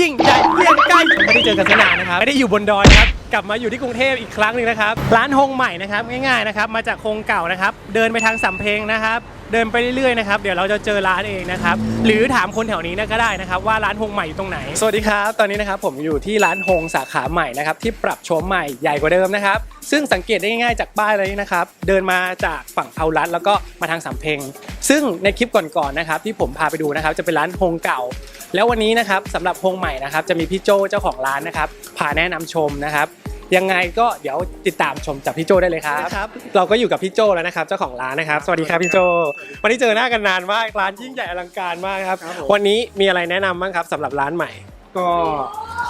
ยิ่งใหญ่เรียงไกลไม่ได้เจอกันสนานนะครับไม่ได้อยู่บนดอยนะครับกลับมาอยู่ที่กรุงเทพอีกครั้งหนึ่งนะครับร้านฮงใหม่นะครับง่ายๆนะครับมาจากฮงเก่านะครับเดินไปทางสำเพ็งนะครับเดินไปเรื่อยๆนะครับเดี๋ยวเราจะเจอร้านเองนะครับหรือถามคนแถวนี้นะก็ได้นะครับว่าร้านฮงใหม่อยู่ตรงไหน สวัสดีครับ ตอนนี้นะครับผมอยู่ที่ร้านฮงสาขาใหม่นะครับที่ปรับโฉมใหม่ใหญ่กว่าเดิมนะครับซึ่งสังเกตได้ง่ายๆจากป้ายเลยนะครับเดินมาจากฝั่งเทารัดแล้วก็มาทางสำเพ็งซึ่งในคลิปก่อนๆนะครับที่ผมพาไปดูนะครับจะเป็นร้านฮงเก่า แล้ววันนี้นะครับสำหรับฮงใหม่นะครับจะมีพี่โจเจ้าของร้านนะครับพาแนะนำชมนะครับยังไงก็เดี๋ยวติดตามชมจากพี่โจได้เลยครับครับเราก็อยู่กับพี่โจแล้วนะครับ เจ้าของร้านนะครับ สวัสดีครับพี่โจ วันนี้เจอหน้ากันนานมากร้านยิ่งใหญ่อลังการมากครับครับผมวันนี้มีอะไรแนะนำบ้างครับสำหรับร้านใหม่ ก็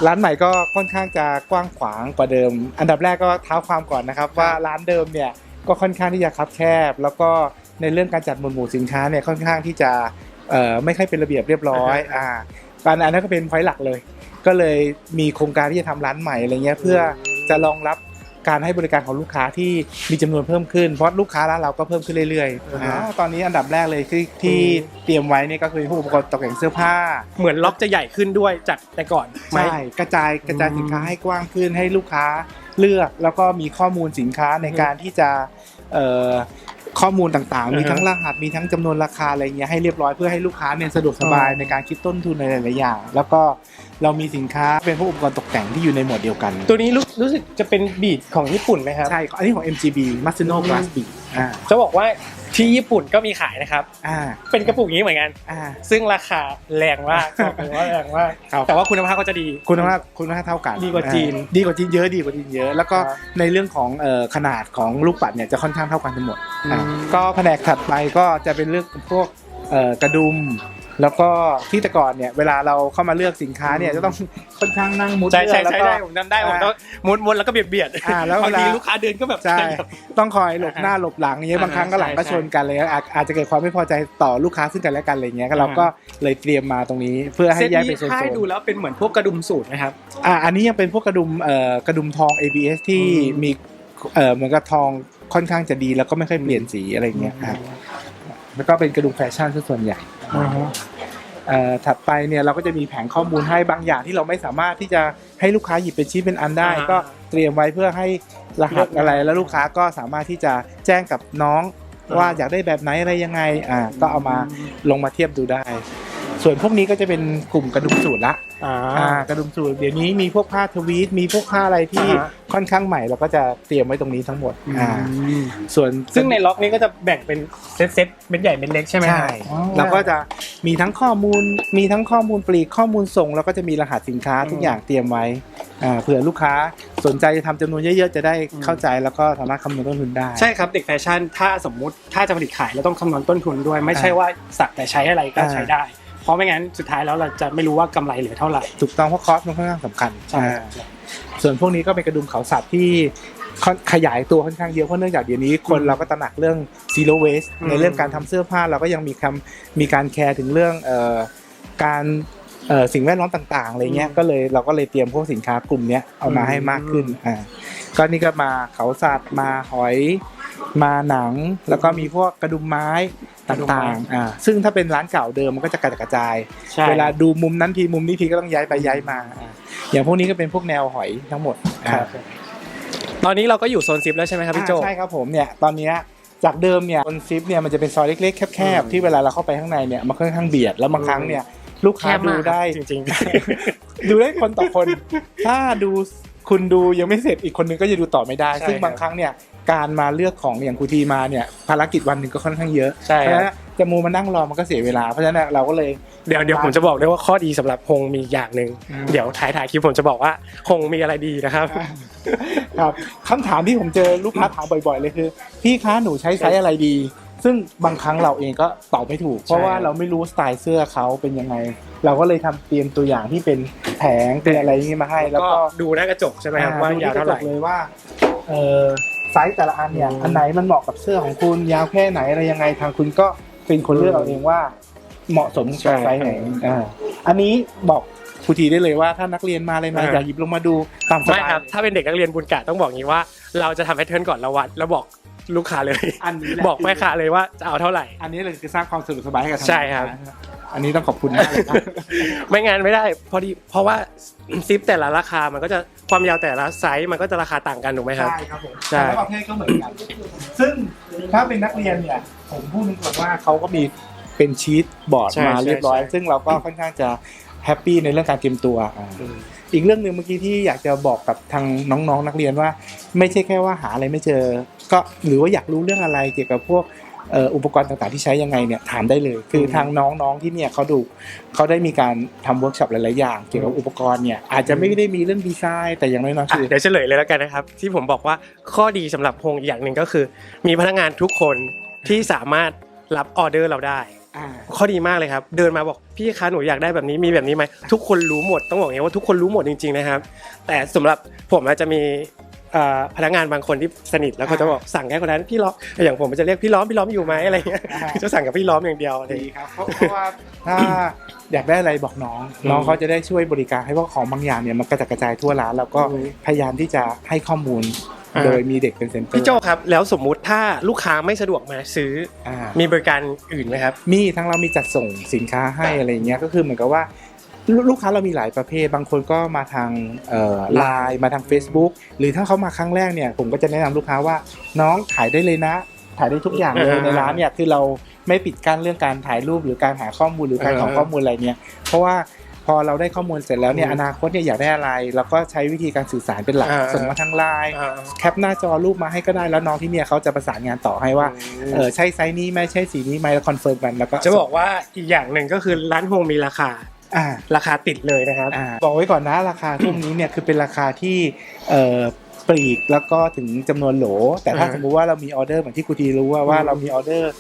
ร้านใหม่ก็ค่อนข้างจะกว้างขวางกว่าเดิม อันดับแรกก็เท้าความก่อนนะครับ ว่าร้านเดิมเนี่ยก็ค่อนข้างที่จะคับแคบ แล้วก็ในเรื่องการจัดหมวดหมู่สินค้าเนี่ยค่อนข้างที่จะเอ่อ ไม่ค่อยเป็นระเบียบเรียบร้อยอ่าการอันนั้นก็เป็นพอยหลักเลย ก็เลยมีโครงการที่จะทำร้านใหม่อะไรเงี้ยเพื่อจะรองรับการให้บริการของลูกค้าที่มีจำนวนเพิ่มขึ้นเพราะลูกค้าร้านเราก็เพิ่มขึ้นเรื่อยอ่าๆฮะอ่าตอนนี้อันดับแรกเลยที่ที่เตรียมไว้เนี่ยก็คือพวกอุปกรณ์ตกแต่งเสื้อผ้า เหมือนล็อกจะใหญ่ขึ้นด้วยจากแต่ก่อนไหมใช่กระจายกระจายอืมสินค้าให้กว้างขึ้นให้ลูกค้าเลือกแล้วก็มีข้อมูลสินค้าในการที่จะเอ่อ ข้อมูลต่างๆ มีทั้งรหัสมีทั้งจำนวนราคาอะไรเงี้ยให้เรียบร้อยเพื่อให้ลูกค้าเนี่ยสะดวกสบายอืมในการคิดต้นทุนในหลายๆอย่าง แล้วก็เรามีสินค้าเป็นพวกอุปกรณ์ตกแต่งที่อยู่ในหมวดเดียวกัน ตัวนี้รู้รู้สึกจะเป็นบีดของญี่ปุ่นไหมครับ ใช่ อันนี้ของ MGB Masino อืม Glass B อ่าจะบอกว่า ที่ญี่ปุ่นก็มีขายนะครับ อ่า เป็นกระปุกอย่างนี้เหมือนกัน อ่า ซึ่งราคาแรงมากบอกเลยว่าแรงมากครับ แต่ว่าคุณภาพก็จะดี คุณภาพคุณภาพเท่ากันดีกว่าจีนอ่ดีกว่าจีนเยอะดีกว่าจีนเยอะ แล้วก็ครับในเรื่องของเอ่อขนาดของลูกปัดเนี่ยจะค่อนข้างเท่ากันทั้งหมดอืมอะก็แผนกถัดไปก็จะเป็นเรื่องพวกเอ่อกระดุม แล้วก็ที่แต่ก่อนเนี่ยเวลาเราเข้ามาเลือกสินค้าเนี่ยจะต้องค่อนข้างนั่งมุดใช่ใช่เลือกใช่แล้วก็ได้ผมจำได้ผมต้องม้วนม้วนแล้วก็เบียดเบียดอ่าแล้วบางทีเวลาลูกค้าเดินก็แบบใช่ต้องคอยหลบหน้าหลบหลังอย่างเงี้ยอ่าบางครั้งก็หลังก็ใช่ชนกันเลยอาจอาจจะเกิดความไม่พอใจต่อลูกค้าซึ่งกันและกันอะไรเงี้ยก็เราก็เลยเตรียมมาตรงนี้ เพื่อให้เซตแยกนี้เป็นโซนถ้าให้ดูๆแล้วเป็นเหมือนพวกกระดุมสูตรนะครับอ่าอันนี้ยังเป็นพวกกระดุมเอ่อกระดุมทอง ABS ที่อืมมีเอ่อเหมือนกับทองค่อนข้างจะดีแล้วก็ไม่ค่อยเปลี่ยนสีอะไรเงี้ยอะแล้วก็เป็นกระดุมแฟชั่นซะส่วนใหญ่ เอ่อถัดไปเนี่ยเราก็จะมีแผงข้อมูลให้บางอย่างที่เราไม่สามารถที่จะให้ลูกค้าหยิบเป็นชิ้นเป็นอันได้ อ่าก็เตรียมไว้เพื่อให้รหัสเลือกอะไรแล้วลูกค้าก็สามารถที่จะแจ้งกับน้อง อ่า ว่าอยากได้แบบไหนอะไรยังไงอ่าก็เอามาลงมาเทียบดูได้ ส่วนพวกนี้ก็จะเป็นกลุ่มกระดุมสูตรละอ่า อ่ากระดุมสูตรเดี๋ยวนี้มีพวกผ้าทวีตมีพวกผ้าอะไรที่อ่าฮะ ค่อนข้างใหม่เราก็จะเตรียมไว้ตรงนี้ทั้งหมดอ่าส่วนซึ่งในล็อกนี้ก็จะแบ่งเป็นเซตเซตๆเป็นใหญ่เป็นเล็กใช่ไหมใช่อ๋อ เราก็จะมีทั้งข้อมูลมีทั้งข้อมูลปลีกข้อมูลส่ง แล้วก็จะมีรหัสสินค้าอืมทุกอย่างเตรียมไว้อ่าเผื่อลูกค้าสนใจจะทำจำนวนเยอะ ๆ จะได้อืมเข้าใจแล้วก็สามารถคำนวณต้นทุนได้ ใช่ครับเด็กแฟชั่นถ้าสมมุติถ้าจะผลิตขายเราต้องคำนวณต้นทุนด้วย ไม่ใช่อ่าว่าสักแต่ใช้อะไรก็อ่าใช้ได้ เพราะไม่งั้นสุดท้ายแล้วเราจะไม่รู้ว่ากำไรเหลือเท่าไหร่ถูกต้องเพราะคอสมันค่อนข้างสำคัญใช่อ่าส่วนพวกนี้ก็เป็นกระดุมเขาสัตว์ที่ค่อนขยายตัวค่อนข้างเยอะเพราะเนื่องจากเดี๋ยวนี้คนเราก็ตระหนักเรื่อง zero waste ในเรื่องการทำเสื้อผ้าเราก็ยังมีคำมีการแคร์ถึงเรื่องเอ่อการเอ่อสิ่งแวดล้อมต่างๆอะไรเงี้ยก็เลยเราก็เลยเตรียมพวกสินค้ากลุ่มเนี้ยเอามาให้มากขึ้นอ่าก็นี่ก็มาเขาสัตว์มาหอย มาหนังแล้วก็มีพวกกระดุมไม้ต่างๆอ่าซึ่งถ้าเป็นร้านเก่าเดิมมันก็จะกระจัดกระจายใช่เวลาดูมุมนั้นทีมุมนี้ทีก็ต้องย้ายไปย้ายมาอ่าอย่างพวกนี้ก็เป็นพวกแนวหอยทั้งหมดครับอ่าตอนนี้เราก็อยู่โซนซิปแล้วใช่ไหมครับพี่โจอ่าใช่ครับผมเนี่ยตอนเนี้ยจากเดิมเนี่ยบนซิปเนี่ยมันจะเป็นซอยเล็กๆแคบอืมๆที่เวลาเราเข้าไปข้างในเนี่ยมันค่อนข้างเบียดแล้วบางครั้งเนี่ยลูกค้าดูได้จริงดูได้คนต่อคน ถ้าดูคุณดูยังไม่เสร็จอีกคนนึงก็จะดูต่อไม่ได้ใช่ซึ่งครับบางครั้งเนี่ย การมาเลือกของอย่างครูทีมาเนี่ยภารกิจวันหนึ่งก็ค่อนข้างเยอะใช่เพราะคฉะรับนั้นจะมูมานั่งรอมันก็เสียเวลาเพราะฉะนั้นเราก็เลย เดี๋ยวเดี๋ยวผมจะบอกด้วยว่าข้อดีสำหรับคงมีอย่างหนึ่งอืม เดี๋ยวถ่ายถ่ายคลิปผมจะบอกว่าคงมีอะไรดีนะครับ ครับคำถามที่ผมเจอลูกค้าถามบ่อยๆเลยคือ พี่คะหนูใช้ไซส์อะไรดี ซึ่งบางครั้งเราเองก็ตอบไม่ถูก เพราะว่าใช่เราไม่รู้สไตล์เสื้อเขาเป็นยังไง เราก็เลยทำเตรียมตัวอย่างที่เป็นแผงเป็นอะไรอย่างนี้มาให้แล้วก็ก็ดูหน้ากระจกใช่ไหมครับว่าดูยาวที่กเท่าระไหจร่ กเลยว่าเออ ไซส์แต่ละอันเนี่ยอืมอันไหนมันเหมาะกับเสื้อของคุณยาวแค่ไหนอะไรยังไงทางคุณก็เป็นคนเลือกเอาเองว่า เหมาะสมกับไซส์ไหนอ่าอันนี้บอกครูทีได้เลยว่าถ้านักเรียนมาเลยมาอยากหยิบลงมาดูตามสไม่บายครับ ถ้าเป็นเด็กนักเรียนบุญกะต้องบอกงี้ว่า เราจะทำแพทเทิร์นก่อนเราวัดแล้วบอกลูกค้าเลย อันนี้แหละบอกแม่ค้าเลยว่าจะเอาเท่าไหร่ อันนี้เลยคือสร้างความสะดวกสบายให้กับทางใช่ครับลูกค้าอันนี้ต้องขอบคุณมากเลยครับไม่งานไม่ได้พอดีเพราะว่า ซิปแต่ละราคามันก็จะ ความยาวแต่ละไซส์มันก็จะราคาต่างกันถูกไหมครับ ใช่ครับผมใช่ แต่ละประเภทก็เหมือนกัน ซึ่งถ้าเป็นนักเรียนเนี่ย ผมพูดตรงๆว่าเขาก็มีเป็นชีตบอร์ดใช่มาเรียบร้อย ใช่ซึ่งเราก็ค่อนข้างจะแฮปปี้ในเรื่องการเตรียมตัวอ่าอีกเรื่องหนึ่งเมื่อกี้ที่อยากจะบอกกับทางน้องๆนักเรียนว่า ไม่ใช่แค่ว่าหาอะไรไม่เจอ ก็หรือว่าอยากรู้เรื่องอะไรเกี่ยวกับพวกเอ่ออุปกรณ์ต่างๆที่ใช้ยังไงเนี่ยถามได้เลย คือทางน้องๆที่เนี่ยเขาดูเขาได้มีการทำเวิร์กช็อปหลายๆอย่างเกี่ยวกับอุปกรณ์เนี่ยอาจจะไม่ได้มีเรื่องดีไซน์แต่อย่างน้อยๆอะคือเดี๋ยวเฉลยเลยแล้วกันนะครับ ที่ผมบอกว่าข้อดีสำหรับโฮงอีกอย่างหนึ่งก็คือ มีพนักงานทุกคนที่สามารถรับออเดอร์เราได้อ่าข้อดีมากเลยครับ เดินมาบอกพี่คะหนูอยากได้แบบนี้มีแบบนี้ไหมทุกคนรู้หมดต้องบอกอย่างนี้ว่าทุกคนรู้หมดจริงๆนะครับ แต่สำหรับผมอาจจะมีเอ่อ พนักงานบางคนที่สนิทแล้วเขาจะบอกสั่งแค่คนนั้นพี่ล้อมอย่างผมจะเรียกพี่ล้อมพี่ล้อมอยู่ไหมอะไรเงี้ยอ่าจะสั่งกับพี่ล้อมอย่างเดียวอะไรดีครับเพราะเพราะว่าถ้าอยากได้อะไรบอกน้องอืมน้องเขาจะได้ช่วยบริการให้เพราะของบางอย่างเนี่ยมันกระจัดกระจายทั่วร้านแล้วก็อืมพยายามที่จะให้ข้อมูลอ่าโดยมีเด็กเป็นเซนเตอร์พี่โจครับแล้วสมมุติถ้าลูกค้าไม่สะดวกมาซื้ออ่ามีบริการอื่นไหมครับ มีทั้งเรามีจัดส่งสินค้าให้อะไรอย่างเงี้ยก็คือเหมือนกับว่า ลูลูกค้าเรามีหลายประเภท บางคนก็มาทางไลน์มาทาง Facebook หรือถ้าเขามาครั้งแรกเนี่ยผมก็จะแนะนำลูกค้าว่าน้องถ่ายได้เลยนะ ถ่ายได้ทุกอย่างเลยอ่าในร้านเนี่ยคือเราไม่ปิดกั้นเรื่องการถ่ายรูปหรือการหาข้อมูลหรือการขออ่าข้อมูลอะไรเนี่ยเพราะว่าพอเราได้ข้อมูลเสร็จแล้วเนี่ยอืมอนาคตเนี่ยอยากได้อะไรเราก็ใช้วิธีการสื่อสารเป็นหลักอ่าส่งมาทางไลน์อ่าแคปหน้าจอรูปมาให้ก็ได้แล้วน้องที่เนี่ยเขาจะประสานงานต่อให้ว่าเออใช่ไซส์นี้ไหมใช่สีนี้ไหมแล้วคอนเฟิร์มกันแล้วก็จะบอกว่าอีกอย่างหนึ่งก็คือร้านโฮงมีราคา อ่าราคาติดเลยนะครับอ่าบอกไว้ก่อนนะราคาพวกนี้เนี่ยคือเป็นราคาที่เอ่อปลีกแล้วก็ถึงจำนวนโหล แต่ถ้าอ่าสมมุติว่าเรามีออเดอร์เหมือนที่ครูทีรู้ว่าว่าอืมเรามีออเดอร์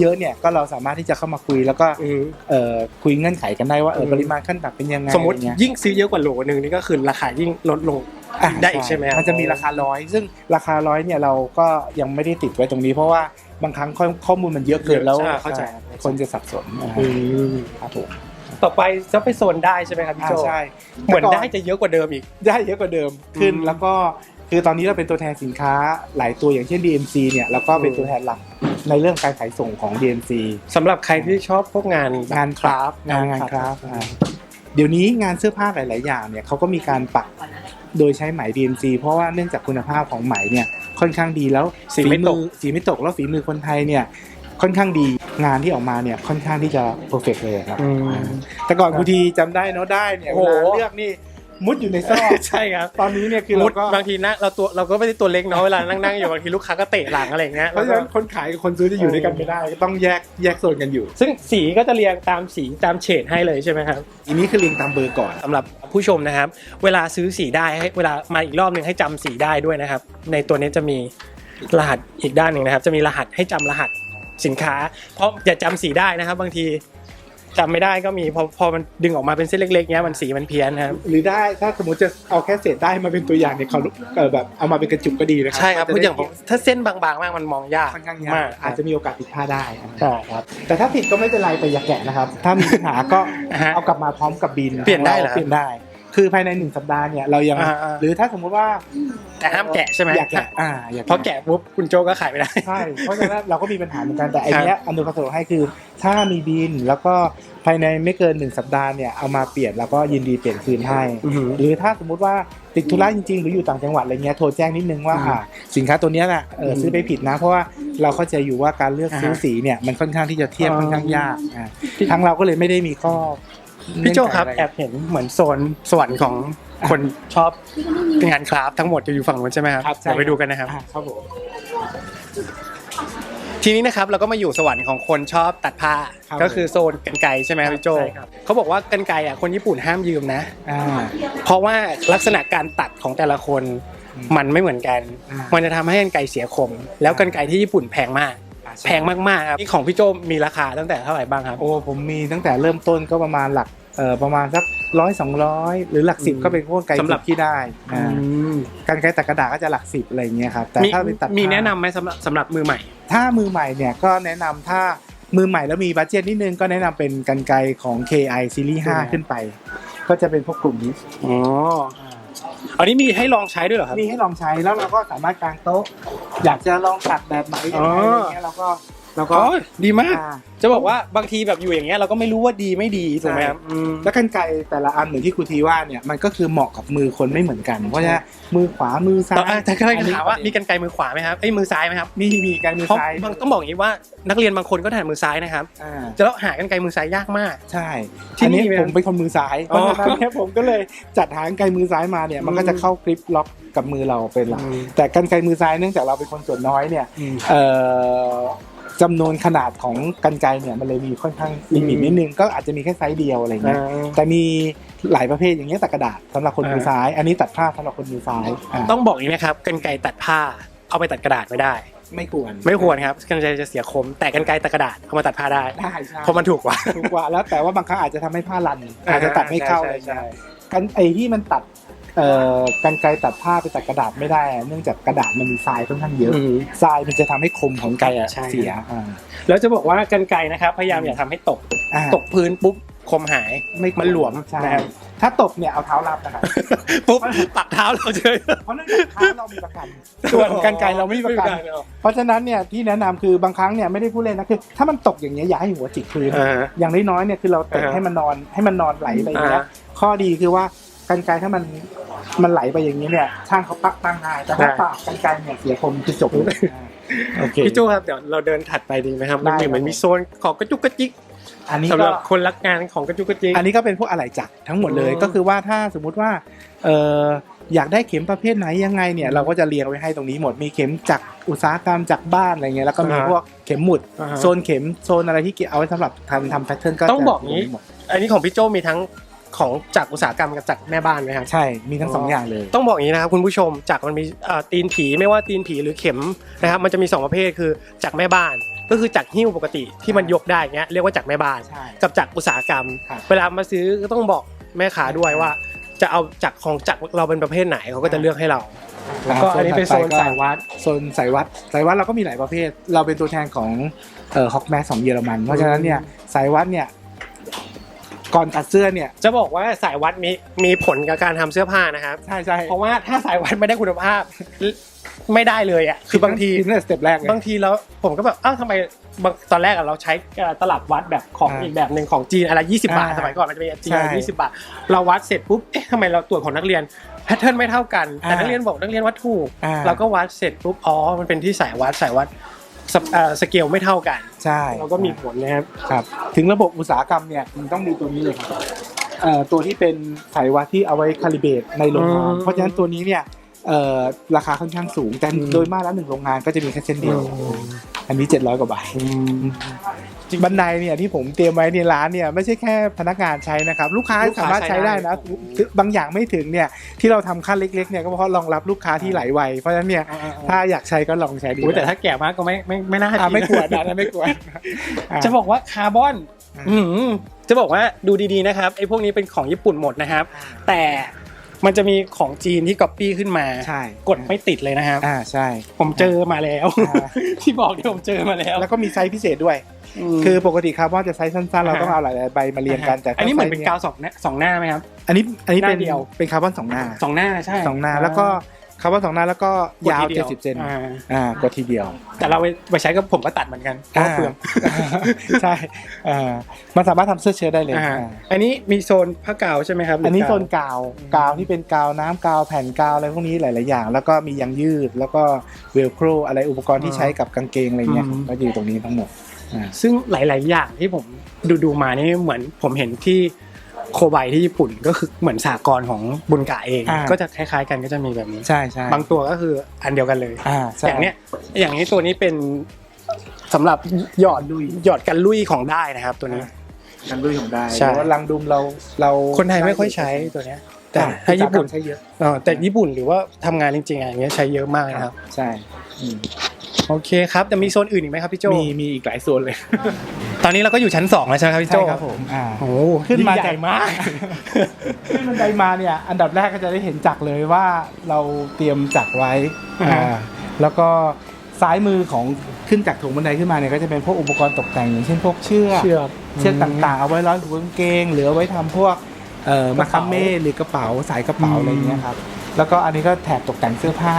เยอะๆเนี่ยก็เราสามารถที่จะเข้ามาคุยแล้วก็อืมเอ่อคุยเงื่อนไขกันได้ว่าเอออืมปริมาณขั้นต่ำเป็นยังไงสมมติอะไรเงี้ยยิ่งซื้อเยอะกว่าโหลหนึ่งนี่ก็คือราคายิ่งลดลงอะได้อีกใช่ไหมครับมันจะมีราคาร้อยซึ่งราคาร้อยเนี่ยเราก็ยังไม่ได้ติดไว้ตรงนี้ เพราะว่าบางครั้งข้อข้อมูลมันเยอะเกินแล้วใช่เข้าใจคนจะสับสนนะฮะอืมครับผม ต่อไปจะไปโซนได้ใช่ไหมครับพี่อ่าโจใช่เหมือนแต่ก่ได้จะเยอะกว่าเดิมอีก ได้เยอะกว่าเดิมขึ้นอืมแล้วก็คือตอนนี้เราเป็นตัวแทนสินค้าหลายตัวอย่างเช่น DMC เนี่ยเราก็เป็นอืมตัวแทนหลักในเรื่องการขายส่งของ DMC สำหรับใครที่ชอบพวกงานงานคราฟต์งานงานคราฟต์อ่าเดี๋ยวนี้งานเสื้อผ้าหลาย ๆ อย่างเนี่ยเขาก็มีการปักโดยใช้ไหม DMC เพราะว่าเนื่องจากคุณภาพของไหมเนี่ยค่อนข้างดีแล้วสีไม่ตกอสีไม่ตกแล้วฝีมือคนไทยเนี่ยค่อนข้างดี งานที่ออกมาเนี่ยค่อนข้างที่จะเพอร์เฟกเลยครับ อืม แต่ก่อนกูทีจำได้เนาะได้เนี่ยโอ้เวโห ลาเลือกนี่มุดอยู่ในซอกใช่ครับตอนนี้เนี่ยคือมุเราดก็บางทีนะเราตัวเราก็ไม่ได้ตัวเล็กเนาะเวลานั่งนั่งอยู่บางทีลูกค้าก็เตะหลังอะไรอย่างเงี้ยเพราะฉะนั้นคนขายกับคนซื้อจะอยู่ด้วยกันไม่ได้ก็ต้องแยกแยกโซนกันอยู่ ซึ่งสีก็จะเรียงตามสีตามเฉดให้เลยใช่ไหมครับอันนี้คือเรียงตามเบอร์ก่อน สำหรับผู้ชมนะครับ เวลาซื้อสีได้ให้เวลามาอีกรอบหนึ่งให้จำสีได้ด้วยนะครับ ในตัวนี้จะมีรหัสอีกด้านหนึ่งนะครับ จะมีรหัสให้จำรหัส สินค้า เพราะอย่าจำสีได้นะครับ บางทีจำไม่ได้ก็มีพอพอมันดึงออกมาเป็นเส้นเล็กๆเนี้ยมันสีมันเพี้ยนนะครับ หรือได้ถ้าสมมติจะเอาแค่เศษได้มาเป็นตัวอย่างเนี่ยเขาเออแบบเอามาเป็นกระจุกก็ดีนะครัใช่ครับเพมันราะจะอย่างผมถ้าเส้นบางๆมากมันมองยากค่อนข้างมายากกอาจจะมีโอกาสผิดพลาดได้ใช่ครับแต่ถ้าผิดก็ไม่เป็นไรแต่อย่าแกะนะครับ ถ้ามีปัญหาก็ อ่าฮะเอากลับมาพร้อมกับบินเปลี่ยนได้เหรอ เปลี่ยนได้ คือภายในหนึ่งสัปดาห์เนี่ยเรายัง อ่าอ่า หรือถ้าสมมุติว่าแต่ห้ามแกะใช่ไหมอยากแกะอ่าอยากเพราะแกะปุ๊บคุณโจก็ขายไม่ได้ ใช่เพราะฉะนั้นเราก็มีปัญหาเหมือนกันแต่ไอเนี้ยอำนวยความสะดวกให้คือ ถ้ามีบินแล้วก็ภายในไม่เกินหนึ่งสัปดาห์เนี่ยเอามาเปลี่ยนแล้วก็ยินดีเปลี่ยนคืนให้ อือหือ หรือถ้าสมมุติว่าติดธุระจริงๆ หรืออยู่ต่างจังหวัดอะไรเงี้ยโทรแจ้งนิดนึงว่าอืมอ่าสินค้าตัวเนี้ยแหละเอออืมซื้อไปผิดนะ เพราะว่าเราเข้าใจอยู่ว่าการเลือกซื้ออ่าฮะสีเนี่ยมันค่อนข้างที่จะเทียบอ๋อค่อนข้างยากอ่าทางเราก็เลยไม่ได้มีข้อ พี่โจครับเงื่แออนไขะไบเห็นเหมือนโซนสวรรค์ของคนชอบงานคราฟต์ทั้งหมดจะอยู่ฝั่งนู้นใช่ไหมครับครับใช่ เดี๋ยวไปดูกันนะครับอ่าครับผมทีนี้นะครับเราก็มาอยู่สวรรค์ของคนชอบตัดผ้าครับก็คือโซนกันไกรใช่ไหมครับพี่โจใช่ครับเขาบอกว่ากันไกรอะคนญี่ปุ่นห้ามยืมนะ อ่า เพราะว่าลักษณะการตัดของแต่ละคนอืมมันไม่เหมือนกัน อ่ามัมันจะทำให้กันไกรเสียคม แล้วกันไกรที่ญี่ปุ่นแพงมากอ่าใช่ แพงมากๆครับนี่ของพี่โจมีราคาตั้งแต่เท่าไหร่บ้างครับ โอ้ผมมีตั้งแต่เริ่มต้นก็ประมาณหลักเอ่อประมาณสักร้อยสองร้อยหรือหลักสิบอืมก็เป็นพวกไกลสำหรับที่ได้อ่ามการไกลตัดกระดาษก็จะหลักสิบอะไรเงี้ยครับแต่มีถ้าเป็นตัดมีผ้าแนะนำไหมสำหรับสำหรับมือใหม่ ถ้ามือใหม่เนี่ยก็แนะนำถ้ามือใหม่แล้วมีบัตเจ็ตนิดนึงก็แนะนำเป็นกันไกรของ KI ซีรีส์อืม5ขึ้นไป ก็จะเป็นพวกกลุ่มนี้ อ๋อ อันนี้มีให้ลองใช้ด้วยเหรอครับ มีให้ลองใช้แล้วเราก็สามารถกางโต๊ะ อยากจะลองตัดแบบไหนยังไงอะไรเงี้ยเราก็ แล้วก็ดีมาก อ่าจะบอกว่าบางทีแบบอยู่อย่างเงี้ยเราก็ไม่รู้ว่าดีไม่ดีถูกไหมครับอืม แล้วกันไกรแต่ละอันเหมือนที่ครูทีว่าเนี่ยมันก็คือเหมาะกับมือคนไม่เหมือนกัน เพราะฉะนั้นมือขวามือซ้าแต่ย แต่ก็เลยถามว่ามีกันไกลมือขวาไหมครับไอ้ยมือซ้ายไหมครับมีมีกันมือเพราะซ้ายบางต้องบอกอย่างนี้ว่านักเรียนบางคนก็ถนัดมือซ้ายนะครับอ่าจะแล้วหากันไกลมือซ้ายยากมาก ใช่ที่อันนี่นี้ไหมผมเป็นคนมือซ้ายเพอ๋อราะฉะนั้นเนี่ยผมก็เลยจัดหางไกรมือซ้ายมาเนี่ยมันก็จะเข้ากริปล็อกกับมือเราเป็นหลักอืมแต่กันไกรมือซ้ายเนื่องจากเราเป็นคนส่วนน้อยเนี่ย เอ่อ จำนวนขนาดของกันไกรเนี่ยมันเลยมีค่อนข้างลิมิตนิดนึงก็อาจจะมีแค่ไซส์เดียวอะไรเงี้ยแต่มีหลายประเภทอย่างเงี้ยตัดกระดาษสำหรับคนมือซ้าย อันนี้ตัดผ้าสำหรับคนมือซ้ายอ่าต้องบอกอย่างนี้นะครับกันไกลตัดผ้าเอาไปตัดกระดาษไม่ได้ไม่ควรไม่ควรครับกันไกลจะเสียคม แต่กันไกลตัดกระดาษเอามาตัดผ้าได้ได้ใช่เพราะมันถูกกว่าถูกกว่าแล้วแต่ว่าบางครั้งอาจจะทำให้ผ้ารันอาจจะตัดไม่เข้าอะไรใช่เงี้ยใช่กันไอ้ที่มันตัดเอ่อ กันไกรตัดผ้าไปตัดกระดาษไม่ได้อะเนื่องจากกระดาษมันมีทรายค่อนข้างเยอะอืมทรายมันจะทำให้คมของไกรอะใช่เสียอ่าแล้วจะบอกว่ากันไกลนะครับ พยายามอย่าทำให้ตกอ่าตกพื้นปุ๊บคมหายไม่มันหลวมใช่นะครับถ้าตกเนี่ยเอาเท้ารับนะครับปุ๊บปักเท้าเราเฉยเพราะเนื่องจากเท้าเรามีประกันส่วนกันไกรเราไม่มีประกัน เพราะฉะนั้นเนี่ยที่แนะนำคือบางครั้งเนี่ยไม่ได้พูดเล่นนะคือ ถ้ามันตกอย่างเงี้ยอย่าให้หัวจิกพื้นอ่าอย่างน้อยๆเนี่ยคือเราเตะอ่าให้มันนอนให้มันนอนไหลไปอย่างเงี้ยอ่าข้อดีคือว่ากันไกรถ้ามัน มันไหลไปอย่างนี้เนี่ยช่างเขาปักตั้งง่ายแต่ถ้าใช่ปากกันไกรเนี่ยเสียคมคือจบเลยโอเคพี่โจครับเดี๋ยวเราเดินถัดไปดีไหมครับได้มันมีครับเหมือนมีโซนของกระจุกกระจิกอันนี้สำหก็รับคนรักงานของกระจุกกระจิกอันนี้ก็เป็นพวกอะไหล่จักรทั้งหมดเลยอืมก็คือว่าถ้าสมมุติว่าเอออยากได้เข็มประเภทไหนยังไงเนี่ยเราก็จะเรียงไว้ให้ตรงนี้หมดมีเข็มจากอุตสาหกรรมจากบ้านอะไรเงี้ยแล้วก็มีอ่าฮะพวกเข็มหมุดอ่าฮะโซนเข็มโซนอะไรที่เกี่ยวเอาไว้สำหรับทำทำแพทเทิร์นก็ต้องจะบอกงี้หมดอันนี้ของพี่โจมีทั้ง ของจากอุตสาหกรรมกับจากแม่บ้านไหมครับ ใช่มีทั้งสองอย่างเลย ต้องบอกอย่างนี้นะครับคุณผู้ชมจากมันมีเอ่อตีนผีไม่ว่าตีนผีหรือเข็มนะครับมันจะมีสองประเภทคือจากแม่บ้าน ก็คือจากหิ้วปกติที่มันยกได้เงี้ยเรียกว่าจากแม่บ้าน ใช่ กับจากอุตสาหกรรม ครับเวลามาซื้อก็ต้องบอกแม่ค้าด้วยว่า จะเอาจากของจากเราเป็นประเภทไหนเขาก็จะเลือกให้เรา แล้วก็อันนี้เป็นโซนสายวัด โซนสายวัดสายวัดเราก็มีหลายประเภท เราเป็นตัวแทนของเอ่อฮอกแมสของเยอรมัน เพราะฉะนั้นเนี่ยสายวัดเนี่ย ก่อนตัดเสื้อเนี่ย จะบอกว่าสายวัดมีมีผลกับการทำเสื้อผ้านะครับ ใช่ใช่เพราะว่าถ้าสายวัดไม่ได้คุณภาพ ไม่ได้เลยอะคือบางทีกินตั้งแต่สเต็ปแรกเลย บางทีแล้วผมก็แบบอ้าวทำไมบางตอนแรกอะเราใช้เอ่อตลับวัดแบบของอ่าอีกแบบหนึ่งของจีนอะไร20 บาท อ่าสมัยก่อนมันจะมีจีนใช่อะไร20บาท เราวัดเสร็จปุ๊บเอ๊ะทำไมเราตรวจของนักเรียนแพทเทิร์นไม่เท่ากันแต่อ่านักเรียนบอกนักเรียนวัดถูก อ่า เราก็วัดเสร็จปุ๊บอ๋อมันเป็นที่สายวัดสายวัด สเอ่อสเกลไม่เท่ากัน ใช่เราก็มีผลนะครับ ครับ ถึงระบบอุตสาหกรรมเนี่ยมันต้องมีตัวนี้เลยครับเอ่อตัวที่เป็นสายวัดที่เอาไว้คาลิเบตในโรงงาน อืมเพราะฉะนั้นตัวนี้เนี่ยเอ่อราคาค่อนข้างสูงแต่อืม โดยมากแล้วหนึ่งโรงงานก็จะมีแค่เส้นเดียว อันนี้ 700 กว่าบาท บันไดเนี่ยที่ผมเตรียมไว้ในร้านเนี่ยไม่ใช่แค่พนักงานใช้นะครับ ลูกค้าลูกค้าสามารถใช้ได้นะใช้ได้คือบางอย่างไม่ถึงเนี่ยที่เราทำขั้นเล็กๆเนี่ยก็เพราะรองรับลูกค้าที่หลายวัยเพราะฉะนั้นเนี่ยถ้าอยากใช้ก็ลองใช้ดูอุ๊ยแต่ถ้าแก่มากก็ไม่ไม่ไม่น่าอะดีไม่ควรนะไม่ควรอะจะบอกว่าคาร์บอนอ่าอื้อหือจะบอกว่าดูดีๆนะครับไอ้พวกนี้เป็นของญี่ปุ่นหมดนะครับ แต่ มันจะมีของจีนที่ก๊อปปี้ขึ้นมา ใช่กดไม่ติดเลยนะครับ อ่าใช่ ผมเจอมาแล้ว อ่า ที่บอกที่ผมเจอมาแล้วแล้วก็มีไซส์พิเศษด้วย ม คือปกติคาร์บอนจะไซส์สั้นๆ เราต้องเอาหลายๆใบมาเรียงกันแต่ถ้าอันนี้เหมือนเป็นไซส์กาวสองหน้าสองหน้าไหมครับ อันนี้อันนี้เป็นหน้าเดียว เป็นคาร์บอนสองหน้าสองหน้าใช่สองหน้าแล้วก็ คาร์บอนสองหน้าแล้วก็กดยาวทีดี70เซนอ่าอ่ากดทีเดียว แต่เราไปไปใช้กับผมก็ตัดเหมือนกันเพราะว่าเปลืองใช่อ่ามันสามารถทำเสื้อเชิ้ตได้เลยอ่าอ่าอันนี้มีโซนผ้ากาวใช่ไหมครับ อันนี้หรืโซนกาวกาวที่เป็นกาวน้ำกาวแผ่นกาวอะไรพวกนี้หลาย ๆ อย่าง แล้วก็มียางยืดแล้วก็เวลโครอะไรอุปกรณ์ที่ใช้กับกางเกงอะไรเงี้ยก็อยู่ตรงนี้ทั้งหมดอ่าซึ่งหลาย ๆ อย่างที่ผมดูดูๆมานี่เหมือนผมเห็นที่ โคไบที่ญี่ปุ่นก็คือเหมือนสากลของบุญกะเอง อ่า ก็จะคล้ายๆกันก็จะมีแบบนี้ ใช่ใช่บางตัวก็คืออันเดียวกันเลย อ่าใช่อย่างเนี้ยอย่างนี้ตัวนี้เป็นสำหรับหยอดลุยหยอดกันลุยของได้นะครับ ตัวนี้ กันลุยของได้ใช่หรือว่าลังดุมเราเราคนไทยไม่ค่อยใช้ตัวเนี้ย แต่แต่ถ้าญี่ปุ่นใช้เยอะเออแต่ญี่ปุ่นหรือว่าทำงานจริงๆอะอย่างเงี้ยใช้เยอะมากนะครับ ใช่อืม โอเคครับ แต่มีโซนอื่นอีกไหมครับพี่โจ มีมีอีกหลายโซนเลย ตอนนี้เราก็อยู่ชั้นสองแล้วใช่ไหมครับพี่โจใช่ครับผมอ่าโอ้โหขึ้นมาใหญ่มาก ขึ้นบันไดมาเนี่ย อันดับแรกก็จะได้เห็นจักรเลยว่าเราเตรียมจักรไว้อ่า อ่าแล้วก็ซ้ายมือของขึ้นจากถุงบันไดขึ้นมาเนี่ยก็จะเป็นพวกอุปกรณ์ตกแต่งอย่างเช่นพวกเชือก เชือกเชือกต่างๆ เอาไว้ร้อยหัวกางเกง หรือเอาไว้ทำพวกเอ่อกระมาเป๋าคาเม่หรือกระเป๋าสายกระเป๋าอืมอะไรอย่างเงี้ยครับ แล้วก็อันนี้ก็แถบตกแต่งเสื้อผ้า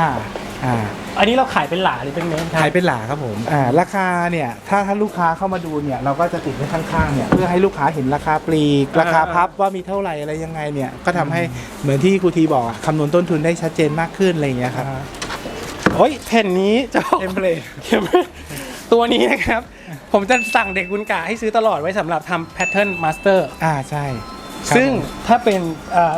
อ่าอันนี้เราขายเป็นหลาหรือเป็นเมตรครับขายเป็นหลาครับผมอ่าราคาเนี่ยถ้าถ้าลูกค้าเข้ามาดูเนี่ยเราก็จะติดไว้ข้างๆเนี่ยเพื่อให้ลูกค้าเห็นราคาปลีกราคาพับว่ามีเท่าไหร่อะไรยังไงเนี่ยก็ทำให้เหมือนที่ครูทีบอกอะคำนวณต้นทุนได้ชัดเจนมากขึ้นอะไรอย่างเงี้ยครับอ่าโอ้ยแผ่นนี้เจ้าเทมเพลตตัวนี้นะครับ ผมจะสั่งเด็กกุนกาให้ซื้อตลอดไว้สำหรับทำแพทเทิร์นมาสเตอร์ อ่าใช่ครับซึ่งผมถ้าเป็นเอ่อ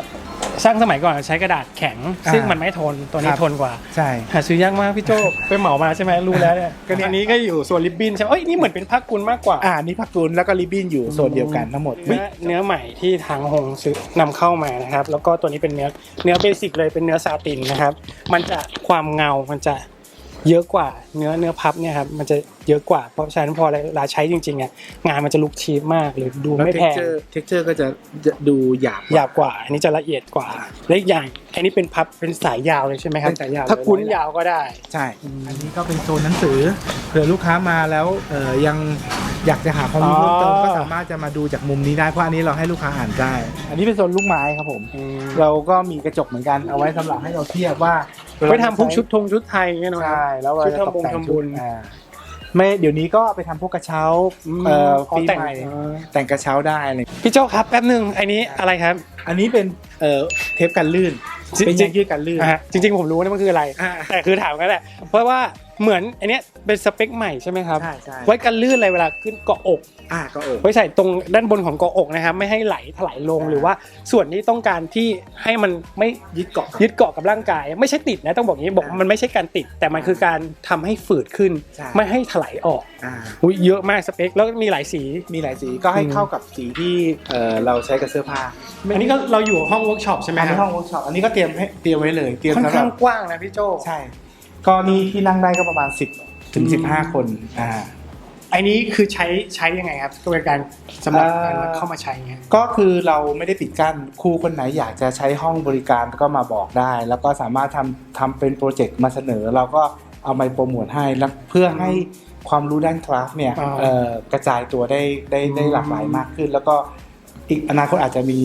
ช่างสมัยก่อนใช้กระดาษแข็ง อ่าซึ่งมันไม่ทนตัวนี้ครับ ทนกว่า ใช่ หาซื้อยากมากพี่โจ ไปเหมามาใช่ไหมรู้แล้วเนี่ยก็อันนี้ก็อยู่ส่วนริบบิ้นใช่ไหมเอ้ยนี่เหมือนเป็นผ้ากุลมากกว่า อ่านี่พักกุลแล้วก็ริบบิ้นอยู่โซนเดียวกันทั้งหมดเนื้อเนื้อใหม่ที่ทางฮงซื้อนำเข้ามานะครับ แล้วก็ตัวนี้เป็นเนื้อเนื้อเบสิกเลยเป็นเนื้อซาตินนะครับ มันจะความเงา มันจะเยอะกว่าเนื้อเนื้อพับเนี่ยครับ มันจะ เยอะกว่า เพราะฉะนั้นพอเวลาใช้จริงๆอะงานมันจะลุกชีพมากหรือดูแล้วไม่เท็แพกงเจอร์เท็กเจอร์ก็จะจะดูหยาบหยาบกว่า อันนี้จะละเอียดกว่าและอีกอย่างอันนี้เป็นพับเป็นสายยาวเลยใช่ไหมครับเป็นสายยาวถ้ากุ้นเลยยาวก็ได้ใช่อันนี้ก็เป็นโซนหนังสือเผื่อลูกค้ามาแล้วเอ่อยังอยากจะหาความรู้เพิ่มเติมอ๋อก็สามารถจะมาดูจากมุมนี้ได้เพราะอันนี้เราให้ลูกค้าอ่านได้ อันนี้เป็นโซนลูกไม้ครับผมอืมเราก็มีกระจกเหมือนกันเอาไว้สำหรับให้เราเทียบว่าไว้ทำพวกชุดธงชุดไทยอย่างเงี้ยเนอะใช่แล้วเวลาชุดจะทำบุญตกแต่งทำบุญชุดอ่า ไม่เดี๋ยวนี้ก็ไปทำพวกกระเช้าเอ่อขอปีแต่ง ใหม่แต่งกระเช้าได้อะไรพี่โจ้ครับแป๊บหนึ่งอันนี้อะไรครับ อันนี้เป็นเอ่อเทปกันลื่นจริง เป็นยางยืดกันลื่นอะจริงๆผมรู้นะมันคืออะไร อ่าแต่คือถามกันแหละเพราะว่า เหมือนอันเนี้ยเป็นสเปคใหม่ใช่ไหมครับ ใช่ใช่ไว้กันลื่นอะไรเวลาขึ้นเกาะอก อ่าก็โอบไว้ใส่ตรงด้านบนของเกาะอกนะครับ ไม่ให้ไหลถลายลงอ่าหรือว่าส่วนที่ต้องการที่ให้มันไม่ยึดเกาะ ยึดเกาะกับร่างกาย ไม่ใช่ติดนะต้องบอกอย่างนี้บอกอ่ามัมันไม่ใช่การติด แต่มันคือการทำให้ฝืดขึ้นใช่ไม่ให้ถลายออกอ่าอุ๊ยเยอะมากสเปคแล้วก็มีหลายสีมีหลายสีก็ให้อืมเข้ากับสีที่เอ่อเราใช้กับเสื้อผ้าอันนี้ก็เราอยู่ห้องเวิร์กช็อปใช่ไหมอันคนี้รับห้องเวิร์กช็อปอันนี้ก็เตรียมให้เตรียมไว้เลยเตรียมค่อนสำหรัข้าบงกว้างนะพี่โจใช่ ก็นี่ที่นั่งได้ก็ประมาณ 10 ถึงอืม15 คนอ่าอันนี้คือใช้ใช้ยังไงครับก็เป็นการสำหรับเอ่อการเข้ามาใช้เงี้ยก็คือเราไม่ได้ปิดกั้นครูคนไหนอยากจะใช้ห้องบริการก็มาบอกได้ แล้วก็สามารถทำทำเป็นโปรเจกต์มาเสนอ เราก็เอามาโปรโมทให้แล้วเพื่อให้ความรู้ด้านคราฟต์เนี่ยอ่าเอ่อกระจายตัวได้ได้ได้อืมหลากหลายมากขึ้น แล้วก็อีกอนาคตอาจจะมี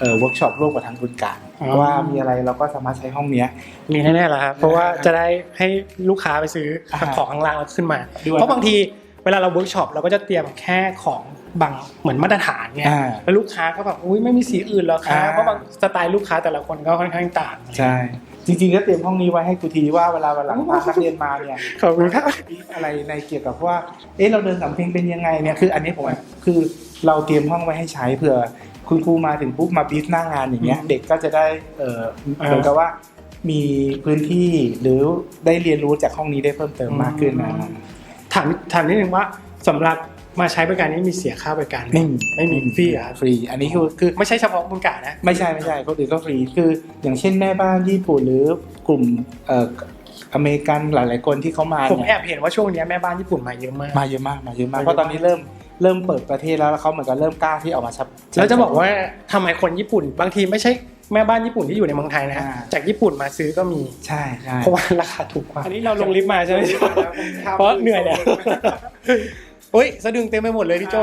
เอ่อเวิร์กช็อปร่วมกับทางบุญการอ๋อ ว่ามีอะไรเราก็สามารถใช้ห้องเนี้ย มีแน่ๆแหละครับเพราะว่าจะได้ให้ลูกค้าไปซื้ออ่าของข้างล่างแล้วขึ้นมาด้วยเพราะบางทีเวลาเราเวิร์กช็อปเราก็จะเตรียมแค่ของบางเหมือนมาตรฐานเนี่ยอ่าแล้วลูกค้าก็แบบอุ้ยไม่มีสีอื่นแล้วครัอ่าบเพราะบางสไตล์ลูกค้าแต่ละคนก็ค่อนข้างต่างใช่จริงๆก็เตรียมห้องนี้ไว้ให้ครูทีว่าเวลาวันหลังพานักเรียนมาเนี่ยขอบคุณครับอะไรในเกี่ยวกับว่า เอ๊ะเราเดินสำเพ็งเป็นยังไงเนี่ยคืออันนี้ผมว่าคือเราเตรียมห้องไว้ให้ใช้เผื่อ คุณครูมาถึงปุ๊บมาบีฟหน้างานอย่างเงี้ยอืมเด็กก็จะได้เอออ่าเหมือนกับว่ามีพื้นที่หรือได้เรียนรู้จากห้องนี้ได้เพิ่มเติมมากขึ้นนะถามถามนิดนึงว่าสำหรับมาใช้บริการนี้มีเสียค่าบริการไหมไม่มีไม่มีฟรีเหรอครับฟรี อันนี้คือคือไม่ใช่เฉพาะบุญกานะ ไม่ใช่ไม่ใช่คนอื่นก็ฟรีคือ อย่างเช่นแม่บ้านญี่ปุ่นหรือกลุ่มเอ่ออเมริกันหลาย ๆ คนที่เขามาผมเนี่ยแอบเห็นว่าช่วงเนี้ยแม่บ้านญี่ปุ่นมาเยอะมากมาเยอะมากมาเยอะมากมาเยอะเพราะตอนนี้เริ่ม เริ่มเปิดประเทศแล้วแล้วเขาเหมือนกับเริ่มกล้าที่ออกมาชับแล้วจะบอกว่าทำไมคนญี่ปุ่น บางทีไม่ใช่แม่บ้านญี่ปุ่นที่อยู่ในเมืองไทยนะอ่าจากญี่ปุ่นมาซื้อก็มีใช่ใช่เพราะว่าราคาถูกกว่าอันนี้เราลงลิฟต์มาใช่ไหมครับเพราะเหนื่อยแล้วเฮ้ยสะดึงเต็มไปหมดเลยพี่โจ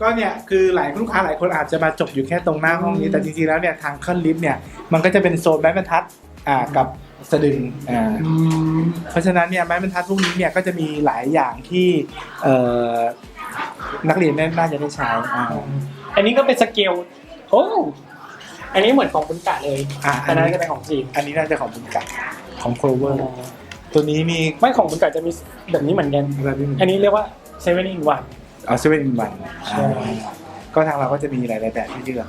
ก็เนี่ยคือหลายลูกค้าหลายคนอาจจะมาจบอยู่แค่ตรงหน้าห้องนี้แต่จริงๆแล้วเนี่ยทางขึ้นลิฟต์เนี่ยมันก็จะเป็นโซนไม้บรรทัดอ่ากับสะดึงอ่าเพราะฉะนั้นเนี่ยไม้บรรทัดพวกนี้เนี่ยก็จะมีหลายอย่างที่เอ่อ นักเรียนน่าจะได้ใช้อ่าอันนี้ก็เป็นสเกลโอ้อันนี้เหมือนของบุญกะเลยอ่าอันนั้นจะเป็นของจีนอันนี้น่าจะของบุญกัดของโครเวอร์ตัวนี้มีไม่ของบุญกะจะมีแบบนี้เหมือนกัน อะไรบ้างอันนี้เรียกว่าเซเว่นอินวัน เอาเซเว่นอินวันใช่ ก็ทางเราก็จะมีหลายๆแบบที่เลือก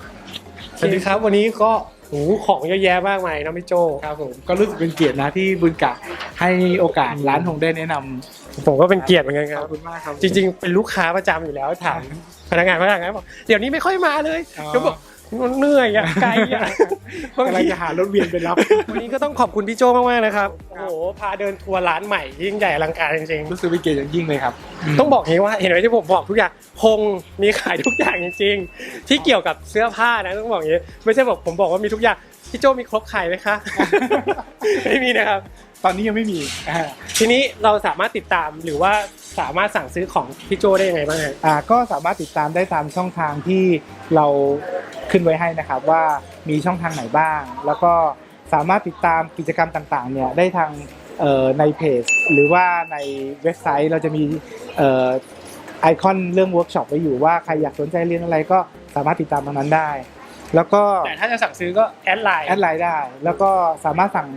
สวัสดีครับวันนี้ก็โอ้โหของเยอะแยะมากมายนะพี่โจ ครับผมก็รู้สึกเป็นเกียรตินะที่บุญกะให้โอกาสร้านหงได้แนะนำ ผมก็เป็นเกียรติเหมือนกันคขรัอบบคุณมากครับจริง ๆ เป็นลูกค้าประจำอยู่แล้วถามพนักงานพนักงานบอกเดี๋ยวนี้ไม่ค่อยมาเลยอ๋อ ก็บอกเหนื่อยอะไกลอะบางกำลังทีจะหารถเวียนไปรับ วันนี้ก็ต้องขอบคุณพี่โจมากๆนะครับโอ้โหพาเดินทัวร์ร้านใหม่ยิ่งใหญ่อลังการจริงรู้สึกเป็นเกียรติอย่างยิ่งเลยครับๆต้องบอกอย่างนี้ว่าเห็นไหมที่ผมบอกทุกอย่างคงมีขายทุกอย่างจริงๆ ที่เกี่ยวกับเสื้อผ้านะต้องบอกอย่างนี้ ไม่ใช่บอกผมบอกว่ามีทุกอย่างพี่โจมีครบขายไหมคะ ไม่มีนะครับ ตอนนี้ยังไม่มีอ่า ทีนี้เราสามารถติดตามหรือว่าสามารถสั่งซื้อของพี่โจได้ยังไงบ้างฮะ อ่าก็สามารถติดตามได้ตามช่องทางที่เราขึ้นไว้ให้นะครับว่ามีช่องทางไหนบ้าง แล้วก็สามารถติดตามกิจกรรมต่างๆเนี่ยได้ทางเอ่อในเพจ หรือว่าในเว็บไซต์เราจะมีเอ่อไอคอนเรื่องเวิร์กช็อปไว้อยู่ว่าใครอยากสนใจเรียนอะไรก็สามารถติดตามตรงนั้นได้ แล้วก็แต่ถ้าจะสั่งซื้อก็แอดไลน์แอดไลน์ได้ แล้วก็สามารถสั่ง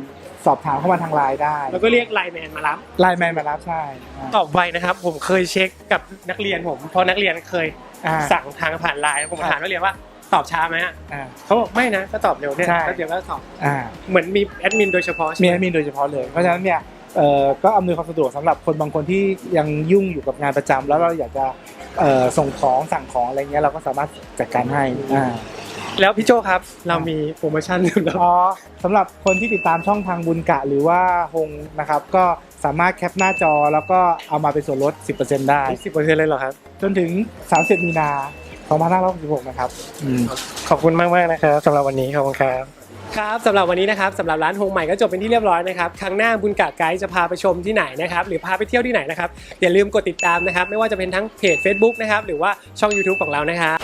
สอบถามเข้ามาทางไลน์ได้แล้วก็เรียกไลน์แมนมารับ ไลน์แมนมารับใช่อ่า ตอบไวนะครับ ผมเคยเช็คกับนักเรียนผมเพราะนักเรียนเคยอ่าสั่งทางผ่านไลน์ผมครับ ถามนักเรียนว่าตอบช้าไหมอะอ่า เขาบอกไม่นะก็ตอบเร็วเนี่ยใช่ก็เดี๋ยวก็ตอบอ่า เหมือนมีแอดมินโดยเฉพาะใช่มีไหแอดมินโดยเฉพาะเลย เพราะฉะนั้นเนี่ยเอ่อก็อำนวยความสะดวกสำหรับคนบางคนที่ยังยุ่งอยู่กับงานประจำแล้วเราอยากจะเอ่อส่งของสั่งของอะไรเงี้ยเราก็สามารถจัดการให้อ่า แล้วพี่โจครับเรามีโปรโมชั่นสำหรับ อ๋อสำหรับคนที่ติดตามช่องทางบุญกะหรือว่าฮงนะครับ ก็สามารถแคปหน้าจอแล้วก็เอามาเป็นส่วนลด 10%ได้สิบเปอร์เซ็นต์เลยเหรอครับ จนถึง 30 มีนา 2566 นะครับอืมขอบคุณมากมากๆนะครับสำหรับวันนี้ขอบคุณครับ ครับสำหรับวันนี้นะครับสำหรับร้านโฮมใหม่ก็จบเป็นที่เรียบร้อยนะครับครั้งหน้าบุญกะไกด์จะพาไปชมที่ไหนนะครับหรือพาไปเที่ยวที่ไหนนะครับอย่าลืมกดติดตามนะครับ ไม่ว่าจะเป็นทั้งเพจ Facebook นะครับหรือว่าช่อง YouTube ของเรานะครับ